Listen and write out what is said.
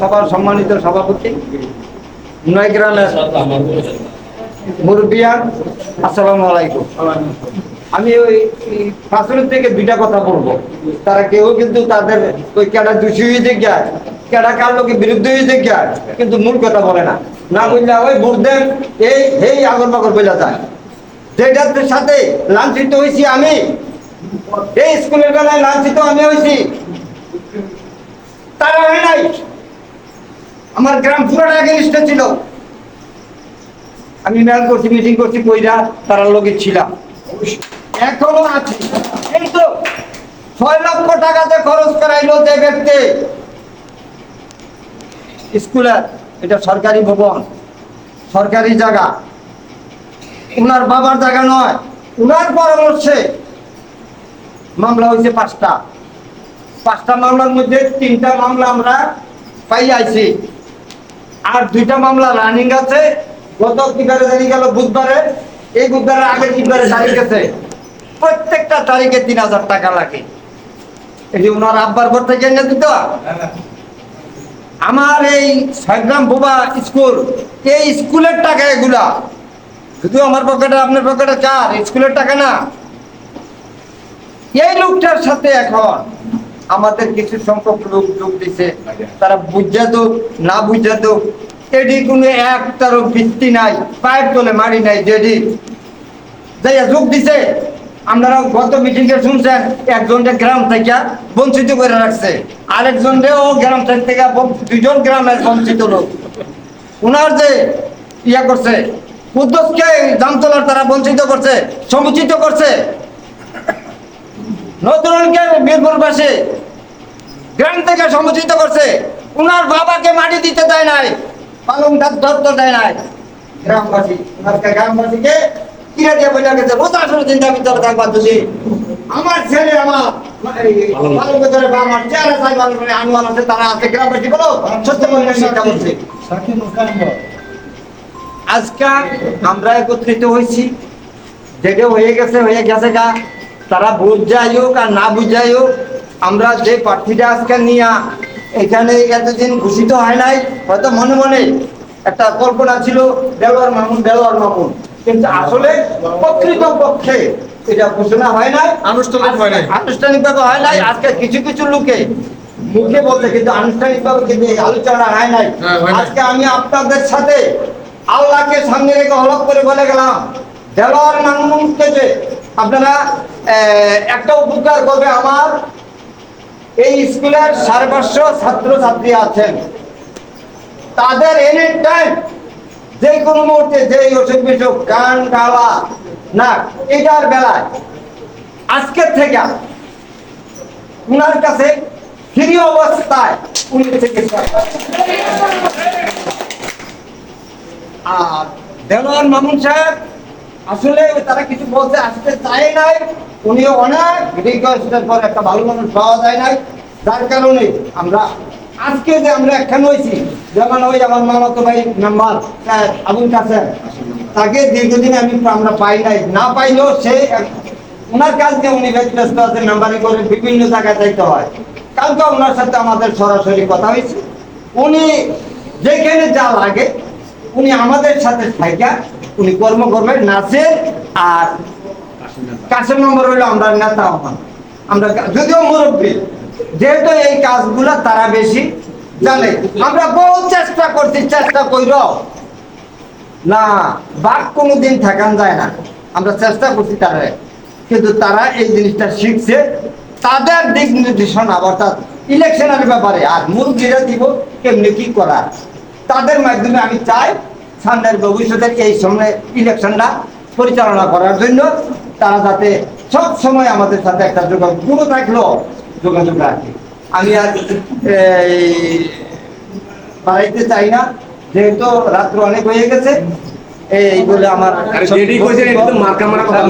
সভার সম্মানিত সভাপতি, নয়গ্রামের মুরব্বিয়ান আসসালামু আলাইকুম। আমি ওই ফাঁসুরের থেকে দুইটা কথা বলব। তারা কেউ কিন্তু তাদের ওই কেডা দোষী হয়ে যায় কেডা কার লোকের বিরুদ্ধে হয়ে যায় কিন্তু মূল কথা বলে না। না বললে ওই বুড়দেন এই এই আগর বাগর বোঝা যায়। যেটার সাথে লাঞ্ছিত হয়েছি আমি, এই স্কুলের বেলায় লাঞ্ছিত আমি হয়েছি। তারা হয় নাই। আমার গ্রাম পুরোটা এগেনিস্ট ছিল। আমি মেল করছি মিটিং করছি, কইরা তারা লোকে ছিলাম। এখনও আছে। এই তো ছয় লক্ষ টাকাতে খরচ করাইলো যে ব্যক্তি, স্কুলে, এটা সরকারি ভবন, সরকারি জায়গা। উনার বাবার জায়গা নয়, উনার পরামর্শে মামলা হয়েছে পাঁচটা। পাঁচটা মামলার মধ্যে তিনটা মামলা আমরা পাই আইছি আর দুইটা মামলা রানিং আছে। গত কিবারে জানি গেল, বুধবারে। এই বুধবারে আগের কিবারে তারিখ আছে প্রত্যেকটা তারিখে তিন হাজার টাকা লাগে। এটি ওনার আব্বার পর থেকে এনে দিত আমার এই ছয়গ্রাম বোবা স্কুল, এই স্কুলের টাকা এগুলা। শুধু আমার পকেটে, আপনার পকেটে চার স্কুলের টাকা না। এই লোকটার সাথে এখন আমাদের কিছু সংখ্যক লোক যোগ দিছে, তারা বুঝা তো না বুঝা তো এটি কোনো একটারও ভিত্তি নাই, পায়ের তলে মারি নাই যেটি যাইয়া যোগ দিছে, আপনারা গত মিটিং এ শুনছেন, একজনকে গ্রাম থেকে বঞ্চিত করে রাখছে, আরেকজনকেও গ্রাম থেকে দুজন গ্রামের বঞ্চিত লোক। ওনার যে ইয়া করছে, উদ্যোগকে জামতলার তারা বঞ্চিত করছে, সমুচিত করছে বীরপুরবাসী গ্রাম থেকে সমুচিত করছে। উনার বাবাকে মাটি দিতে দেয় নাই পালং ধরতে দেয় নাই। গ্রামবাসী গ্রামবাসীকে কিরা দিয়ে গেছে চিন্তা ভিতরে আমার ছেলে আমার এই পালং গাছের বা আমার চেহারা চাই মানুষ মানে আনুমান আছে তারা আছে। গ্রামবাসী বলো সত্য মনে চিন্তা করছে আজকে আমরা একত্রিত হয়েছি যেটা হয়ে গেছে হয়ে গেছে গা। তারা বুঝাই হোক আর না বুঝাই হোক আমরা যে প্রার্থীটা আজকে নিয়ে এখানে এতদিন ঘোষিত হয় নাই হয়তো মনে মনে একটা কল্পনা ছিল দেওয়ার মামুন দেওয়ার মামুন কিন্তু আসলে প্রকৃত পক্ষে এটা ঘোষণা হয় নাই আনুষ্ঠানিক হয় নাই। আনুষ্ঠানিকভাবে হয় নাই আজকে কিছু কিছু লোকে মুখে বলতে কিন্তু আনুষ্ঠানিকভাবে কিন্তু আলোচনা হয় নাই হ্যাঁ, নাই। আজকে আমি আপনাদের সাথে আল্লাহকে সামনে রেখে হলক করে বলে গেলাম দেওয়ার মানুষকে যে আপনারা একটা উপকার করবে আমার। এই স্কুলের সাড়ে পাঁচশো ছাত্র ছাত্রী আছেন। তাদের এনি টাইম যে কোনো মুহূর্তে, যে অসুখ বিসুখ গান গাওয়া না এটার বেলায়, আজকের থেকে উনার কাছে ফ্রি অবস্থায় উনি চিকিৎসা আর দেওয়ান মামুন সাহেব আসলে তারা কিছু বলতে আসতে চায় নাই। উনি অনেক রিকোয়েস্টের পর একটা ভালো মানুষ পাওয়া যায় নাই। যার কারণে আমরা আজকে যে আমরা একখান হয়েছি, যেমন ওই আমার মামাতো ভাই মেম্বার আবুল কাসেম তাকে দীর্ঘদিন আমি আমরা পাই নাই। না পাইলেও সে ওনার কাজ যে উনি ব্যস্ত আছে, মেম্বারি করে বিভিন্ন জায়গায় যাইতে হয়। কালকে ওনার সাথে আমাদের সরাসরি কথা হয়েছে। উনি যেখানে যা লাগে উনি আমাদের সাথে থাইকা, উনি কর্ম করবেন নাচের আর কাশের নম্বর হইল আমরা নেতা আমরা যদিও মুরব্বী, যেহেতু এই কাজগুলো তারা বেশি জানে। আমরা বহু চেষ্টা করছি, চেষ্টা কইর। না, বাঘ কোনোদিন ঠেকান যায় না। আমরা চেষ্টা করছি তারা। কিন্তু তারা এই জিনিসটা শিখছে। তাদের দিক নির্দেশনা অর্থাৎ ইলেকশনের ব্যাপারে। আর মুরব্বীরা দিব, কেমনি কি করার? তাদের মাধ্যমে আমি চাই সামনের ভবিষ্যতের এই সময় ইলেকশনটা পরিচালনা করার জন্য তারা যাতে সব সময় আমাদের সাথে একটা যোগাযোগ পুরো থাকলেও যোগাযোগ রাখে। আমি আর বাড়াইতে চাই না যেহেতু রাত্র অনেক হয়ে গেছে এই বলে আমার মার্কা মারা কথা।